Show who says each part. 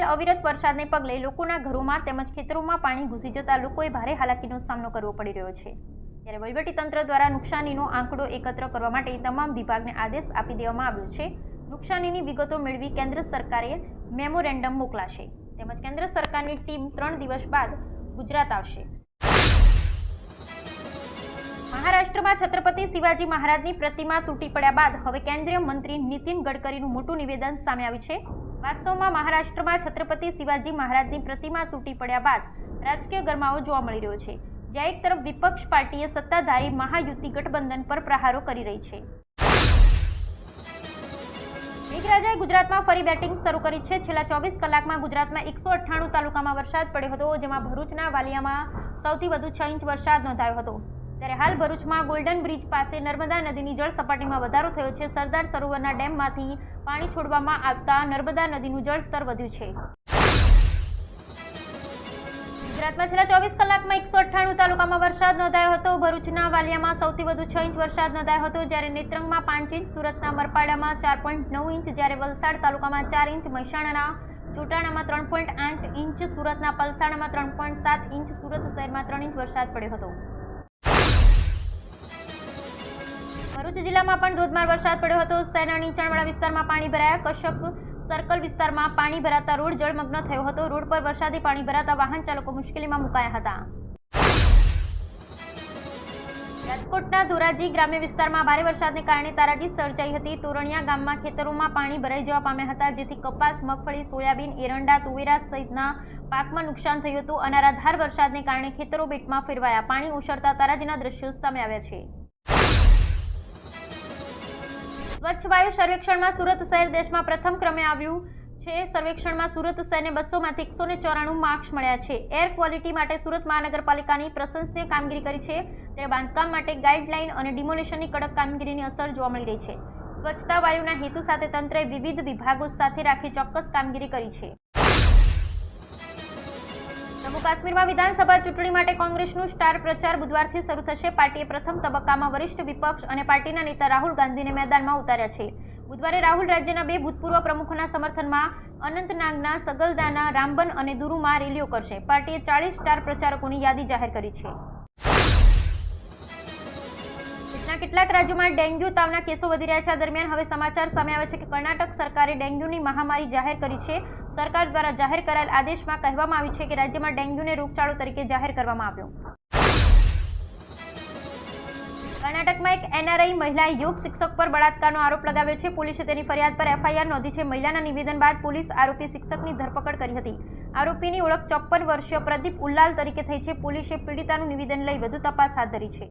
Speaker 1: અવિરત વરસાદને પગલે લોકોના ઘરોમાં તેમજ ખેતરોમાં પાણી ઘૂસી જતા લોકોએ ભારે હાલાકીનો સામનો કરવો પડી રહ્યો છે. ત્યારે વહીવટીતંત્ર દ્વારા નુકસાનીનો આંકડો એકત્ર કરવા માટે તમામ વિભાગને આદેશ આપી દેવામાં આવ્યો છે. નુકસાનીની વિગતો મેળવી કેન્દ્ર સરકારે મેમોરેન્ડમ મોકલાશે. તેમજ કેન્દ્ર સરકારની ટીમ ત્રણ દિવસ બાદ ગુજરાત આવશે. મહારાષ્ટ્રમાં છત્રપતિ શિવાજી મહારાજની પ્રતિમા તૂટી પડ્યા બાદ હવે કેન્દ્રીય મંત્રી નીતિન ગડકરીનું મોટું નિવેદન સામે આવ્યું છે. વાસ્તવમાં મહારાષ્ટ્રમાં છત્રપતિ શિવાજી મહારાજની પ્રતિમા તૂટી પડ્યા બાદ રાજકીય ગરમાવો જોવા મળી રહ્યો છે, જ્યાં એક તરફ વિપક્ષ પાર્ટીએ સત્તાધારી મહાયુતિ ગઠબંધન પર પ્રહારો કરી રહી છે. મેઘરાજાએ ગુજરાતમાં ફરી બેટિંગ શરૂ કરી છે. છેલ્લા ચોવીસ કલાકમાં ગુજરાતમાં એકસો અઠ્ઠાણું તાલુકામાં વરસાદ પડ્યો હતો, જેમાં ભરૂચના વાલિયામાં સૌથી વધુ છ ઇંચ વરસાદ નોંધાયો હતો. ત્યારે હાલ ભરૂચમાં ગોલ્ડન બ્રિજ પાસે નર્મદા નદીની જળ સપાટીમાં વધારો થયો છે. સરદાર સરોવરના ડેમમાંથી પાણી છોડવામાં આવતા નર્મદા નદીનું જળસ્તર વધ્યું છે. ગુજરાતમાં છેલ્લા ચોવીસ કલાકમાં એકસો અઠ્ઠાણું તાલુકામાં વરસાદ નોંધાયો હતો. ભરૂચના વાલિયામાં સૌથી વધુ છ ઇંચ વરસાદ નોંધાયો હતો. જ્યારે નેત્રંગમાં પાંચ ઇંચ, સુરતના મરપાડામાં ચાર પોઈન્ટ નવ ઇંચ, જ્યારે વલસાડ તાલુકામાં ચાર ઇંચ, મહેસાણાના ચોટાણામાં ત્રણ પોઈન્ટ આઠ ઇંચ, સુરતના પલસાણામાં ત્રણ પોઈન્ટ સાત ઇંચ, સુરત શહેરમાં ત્રણ ઇંચ વરસાદ પડ્યો હતો. ભરૂચ જિલ્લામાં પણ ધોધમાર વરસાદ પડ્યો હતો. શહેરના નીચાણવાળા વિસ્તારમાં પાણી ભરાયા. કશ્યપ સર્કલ વિસ્તારમાં પાણી ભરાતા રોડ જળમગ્ન થયો હતો. રોડ પર વરસાદી પાણી ભરાતા વાહન ચાલકો મુશ્કેલીમાં મુકાયા હતા. રાજકોટના ધોરાજી ગ્રામ્ય વિસ્તારમાં ભારે વરસાદને કારણે તારાજી સર્જાઈ હતી. તોરણિયા ગામમાં ખેતરોમાં પાણી ભરાઈ જવા પામ્યા હતા, જેથી કપાસ, મગફળી, સોયાબીન, એરંડા, તુવેરા સહિતના પાકમાં નુકસાન થયું હતું. અનારાધાર વરસાદને કારણે ખેતરો બેટમાં ફેરવાયા. પાણી ઉછળતા તારાજીના દ્રશ્યો સામે આવ્યા છે. સ્વચ્છ વાયુ સર્વેક્ષણમાં સુરત શહેર દેશમાં પ્રથમ ક્રમે આવ્યું છે. સર્વેક્ષણમાં સુરત શહેરને બસોમાંથી એકસો ને ચોરાણું માર્ક્સ મળ્યા છે. એર ક્વોલિટી માટે સુરત મહાનગરપાલિકાની પ્રશંસનીય કામગીરી કરી છે. ત્યારે બાંધકામ માટે ગાઈડલાઈન અને ડિમોલેશનની કડક કામગીરીની અસર જોવા મળી રહી છે. સ્વચ્છતા વાયુના હેતુ સાથે તંત્રએ વિવિધ વિભાગો સાથે રાખી ચોક્કસ કામગીરી કરી છે. જમ્મુ કાશ્મીરમાં વિધાનસભા ચૂંટણી માટે કોંગ્રેસનું સ્ટાર પ્રચાર બુધવારથી શરૂ થશે. પાર્ટીએ પ્રથમ તબક્કામાં વરિષ્ઠ વિપક્ષ અને પાર્ટીના નેતા રાહુલ ગાંધીને મેદાનમાં ઉતાર્યા છે. બુધવારે રાહુલ રાજ્યના બે ભૂતપૂર્વ પ્રમુખોના સમર્થનમાં અનંતનાગના સગલદાના રામબન અને દુરુમાં રેલીઓ કરશે. પાર્ટીએ ચાળીસ સ્ટાર પ્રચારકોની યાદી જાહેર કરી છે. કેટલાક રાજ્યોમાં ડેન્ગ્યુ તાવના કેસો વધી રહ્યા છે. દરમિયાન હવે સમાચાર સામે આવે છે કે કર્ણાટક સરકારે ડેન્ગ્યુની મહામારી જાહેર કરી છે. સરકાર દ્વારા જાહેર કરાયેલ આદેશમાં કહેવામાં આવ્યું છે કે રાજ્યમાં ડેન્ગ્યુને રોગચાળો તરીકે જાહેર કરવામાં આવ્યો. કર્ણાટકમાં એક એનઆરઆઈ મહિલાએ યોગ શિક્ષક પર બળાત્કારનો આરોપ લગાવ્યો છે. પોલીસે તેની ફરિયાદ પર એફઆઈઆર નોંધી છે. મહિલાના નિવેદન બાદ પોલીસ આરોપી શિક્ષકની ધરપકડ કરી હતી. આરોપીની ઓળખ ચોપ્પન વર્ષીય પ્રદીપ ઉલ્લાલ તરીકે થઈ છે. પોલીસે પીડિતાનું નિવેદન લઈ વધુ તપાસ હાથ ધરી છે.